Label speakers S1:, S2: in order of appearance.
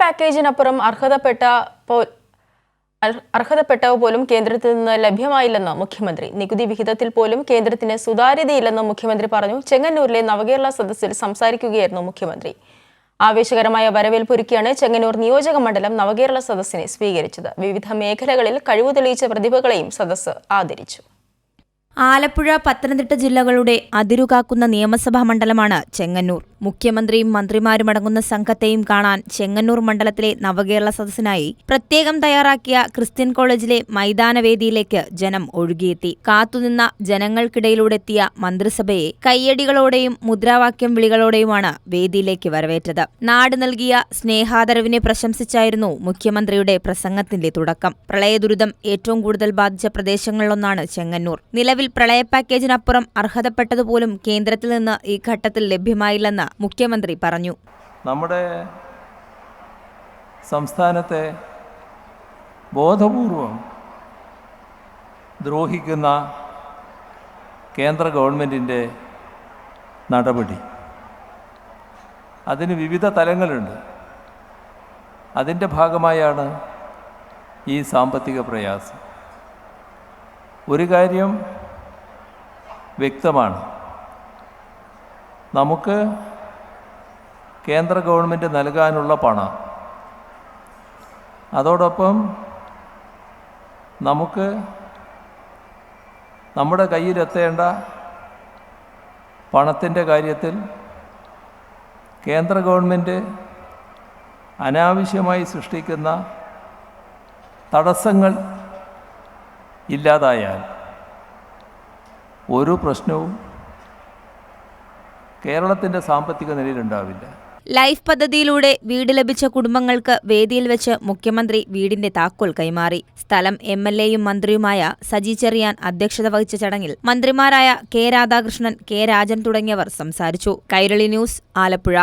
S1: പാക്കേജിനപ്പുറം അർഹതപ്പെട്ട അർഹതപ്പെട്ടവ പോലും കേന്ദ്രത്തിൽ നിന്ന് ലഭ്യമായില്ലെന്ന് മുഖ്യമന്ത്രി. നികുതി വിഹിതത്തിൽ പോലും കേന്ദ്രത്തിന് സുതാര്യതയില്ലെന്ന് മുഖ്യമന്ത്രി പറഞ്ഞു. ചെങ്ങന്നൂരിലെ നവകേരള സദസ്സിൽ സംസാരിക്കുകയായിരുന്നു മുഖ്യമന്ത്രി. ആവേശകരമായ വരവേൽപ്പൊരുക്കിയാണ് ചെങ്ങന്നൂർ നിയോജക മണ്ഡലം നവകേരള സദസ്സിനെ സ്വീകരിച്ചത്. വിവിധ മേഖലകളിൽ കഴിവ് തെളിയിച്ച പ്രതിഭകളെയും സദസ്സ് ആദരിച്ചു.
S2: ആലപ്പുഴ പത്തനംതിട്ട ജില്ലകളുടെ അതിരുകാക്കുന്ന നിയമസഭാ മണ്ഡലമാണ് ചെങ്ങന്നൂർ. മുഖ്യമന്ത്രിയും മന്ത്രിമാരുമടങ്ങുന്ന സംഘത്തെയും കാണാൻ ചെങ്ങന്നൂർ മണ്ഡലത്തിലെ നവകേരള സദസ്സിനായി പ്രത്യേകം തയ്യാറാക്കിയ ക്രിസ്ത്യൻ കോളേജിലെ മൈതാനവേദിയിലേക്ക് ജനം ഒഴുകിയെത്തി. കാത്തുനിന്ന ജനങ്ങൾക്കിടയിലൂടെത്തിയ മന്ത്രിസഭയെ കയ്യടികളോടെയും മുദ്രാവാക്യം വിളികളോടെയുമാണ് വേദിയിലേക്ക് വരവേറ്റത്. നാട് നൽകിയ സ്നേഹാദരവിനെ പ്രശംസിച്ചായിരുന്നു മുഖ്യമന്ത്രിയുടെ പ്രസംഗത്തിന്റെ തുടക്കം. പ്രളയദുരിതം ഏറ്റവും കൂടുതൽ ബാധിച്ച പ്രദേശങ്ങളിലൊന്നാണ് ചെങ്ങന്നൂർ. നിലവിൽ പ്രളയ പാക്കേജിനപ്പുറം അർഹതപ്പെട്ടതുപോലും കേന്ദ്രത്തിൽ നിന്ന് ഈ ഘട്ടത്തിൽ ലഭ്യമായില്ലെന്ന് മുഖ്യമന്ത്രി പറഞ്ഞു.
S3: നമ്മുടെ സംസ്ഥാനത്തെ ബോധപൂർവം ദ്രോഹിക്കുന്ന കേന്ദ്ര ഗവൺമെന്റിന്റെ നടപടി. അതിന് വിവിധ തലങ്ങളുണ്ട്. അതിന്റെ ഭാഗമായാണ് ഈ സാമ്പത്തിക പ്രയാസം. ഒരു കാര്യം വ്യക്തമാണ്. നമുക്ക് കേന്ദ്ര ഗവൺമെന്റ് നൽകാനുള്ള പണം. അതോടൊപ്പം നമുക്ക് നമ്മുടെ കയ്യിലെത്തേണ്ട പണത്തിന്റെ കാര്യത്തിൽ കേന്ദ്ര ഗവൺമെന്റ് അനാവശ്യമായി സൃഷ്ടിക്കുന്ന തടസ്സങ്ങൾ ഇല്ലാതായാൽ ഒരു പ്രശ്നവും കേരളത്തിന്റെ സാമ്പത്തിക നിലയിൽ ഉണ്ടാവില്ല.
S2: ലൈഫ് പദ്ധതിയിലൂടെ വീട് ലഭിച്ച കുടുംബങ്ങൾക്ക് വേദിയിൽ വെച്ച് മുഖ്യമന്ത്രി വീടിന്റെ താക്കോൽ കൈമാറി. സ്ഥലം എം എൽ എയും മന്ത്രിയുമായ സജി ചെറിയാൻ അധ്യക്ഷത വഹിച്ച ചടങ്ങിൽ മന്ത്രിമാരായ കെ രാധാകൃഷ്ണൻ കെ രാജൻ തുടങ്ങിയവർ സംസാരിച്ചു. കൈരളി ന്യൂസ് ആലപ്പുഴ.